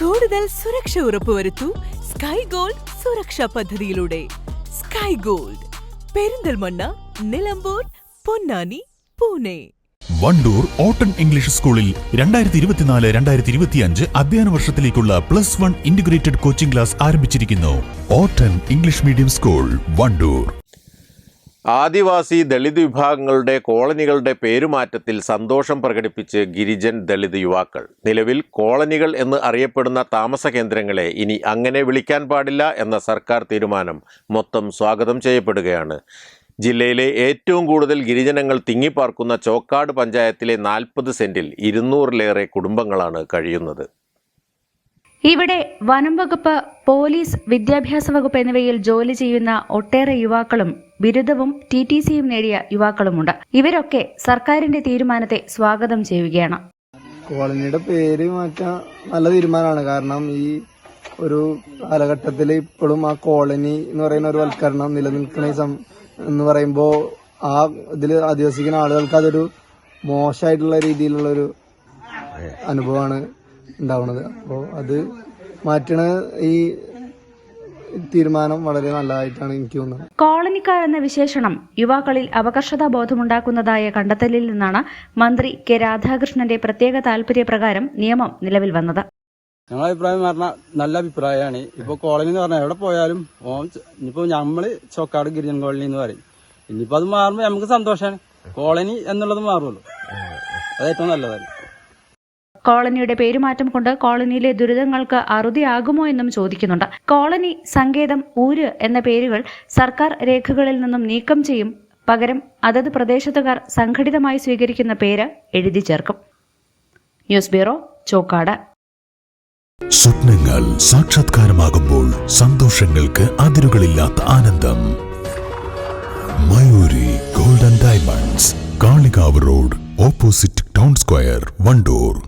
കൂടുതൽ സുരക്ഷ ഉറപ്പുവരുത്തൂ sky gold സുരക്ഷാ പദ്ധതിയിലൂടെ. Sky gold Perinthalmanna Nilambur Ponnani Pune. Wandoor ഓട്ടൺ ഇംഗ്ലീഷ് സ്കൂളിൽ രണ്ടായിരത്തി ഇരുപത്തിനാല് രണ്ടായിരത്തി ഇരുപത്തിയഞ്ച് അധ്യയന വർഷത്തിലേക്കുള്ള plus one integrated coaching class ആരംഭിച്ചിരിക്കുന്നു. ഓട്ടൺ English medium school Wandoor. Adivasi Dalit വിഭാഗങ്ങളുടെ കോളനികളുടെ പേരുമാറ്റത്തിൽ സന്തോഷം പ്രകടിപ്പിച്ച് ഗിരിജൻ ദളിത് യുവാക്കൾ. നിലവിൽ കോളനികൾ എന്ന് അറിയപ്പെടുന്ന താമസ കേന്ദ്രങ്ങളെ ഇനി അങ്ങനെ വിളിക്കാൻ പാടില്ല എന്ന സർക്കാർ തീരുമാനം മൊത്തം സ്വാഗതം ചെയ്യപ്പെടുകയാണ്. ജില്ലയിലെ ഏറ്റവും കൂടുതൽ ഗിരിജനങ്ങൾ തിങ്ങിപ്പാർക്കുന്ന ചോക്കാട് പഞ്ചായത്തിലെ നാൽപ്പത് സെന്റിൽ ഇരുന്നൂറിലേറെ കുടുംബങ്ങളാണ് കഴിയുന്നത്. ഇവിടെ വനം വകുപ്പ് പോലീസ് വിദ്യാഭ്യാസ വകുപ്പ് എന്നിവയിൽ ജോലി ചെയ്യുന്ന ഒട്ടേറെ യുവാക്കളും ബിരുദവും ടി ടി സിയും നേടിയ യുവാക്കളുമുണ്ട്. ഇവരൊക്കെ സർക്കാരിന്റെ തീരുമാനത്തെ സ്വാഗതം ചെയ്യുകയാണ്. കോളനിയുടെ പേര് മാറ്റാൻ നല്ല തീരുമാനമാണ്. കാരണം ഈ ഒരു കാലഘട്ടത്തിൽ ഇപ്പോഴും ആ കോളനി എന്ന് പറയുന്ന ഒരു വൽക്കരണം നിലനിൽക്കുന്ന എന്ന് പറയുമ്പോൾ ആ ഇതിൽ അധിവസിക്കുന്ന ആളുകൾക്ക് അതൊരു മോശമായിട്ടുള്ള രീതിയിലുള്ള ഒരു അനുഭവമാണ്. ഉണ്ടാവുന്നത് അപ്പോൾ അത് മാറ്റണ ഈ തീരുമാനം വളരെ നല്ലതായിട്ടാണ് എനിക്ക് തോന്നുന്നത്. കോളനിക്കാർ എന്ന വിശേഷണം യുവാക്കളിൽ അപകർഷതാ ബോധമുണ്ടാക്കുന്നതായ കണ്ടെത്തലിൽ നിന്നാണ് മന്ത്രി കെ രാധാകൃഷ്ണന്റെ പ്രത്യേക താൽപര്യപ്രകാരം നിയമം നിലവിൽ വന്നത്. ഞങ്ങളെ അഭിപ്രായം പറഞ്ഞാൽ നല്ല അഭിപ്രായമാണ്. ഇപ്പൊ കോളനി എന്ന് പറഞ്ഞാൽ എവിടെ പോയാലും ഓം ച- ഇനിയിപ്പോ നമ്മൾ ചോക്കാട് ഗിരിജൻ കോളനി എന്ന് പറയും. ഇനിയിപ്പോ അത് മാറുമ്പോൾ നമുക്ക് സന്തോഷമാണ് കോളനി എന്നുള്ളത് മാറുമല്ലോ അത് ഏറ്റവും നല്ലതാണ് കോളനിയുടെ പേരുമാറ്റം കൊണ്ട് കോളനിയിലെ ദുരിതങ്ങൾക്ക് അറുതിയാകുമോ എന്നും ചോദിക്കുന്നുണ്ട്. കോളനി സങ്കേതം ഊര് എന്ന പേരുകൾ സർക്കാർ രേഖകളിൽ നിന്നും നീക്കം ചെയ്യും. പകരം അതത് പ്രദേശത്തുകാർ സംഘടിതമായി സ്വീകരിക്കുന്ന പേര് എഴുതി ചേർക്കും. News bureau Chokkad. സ്വപ്നങ്ങൾ സാക്ഷാത്കാരമാകുമ്പോൾ സന്തോഷങ്ങൾക്ക് അതിരുകളില്ലാത്ത ആനന്ദം. Mayuri golden diamonds Kalikavu road opposite town square Wandoor.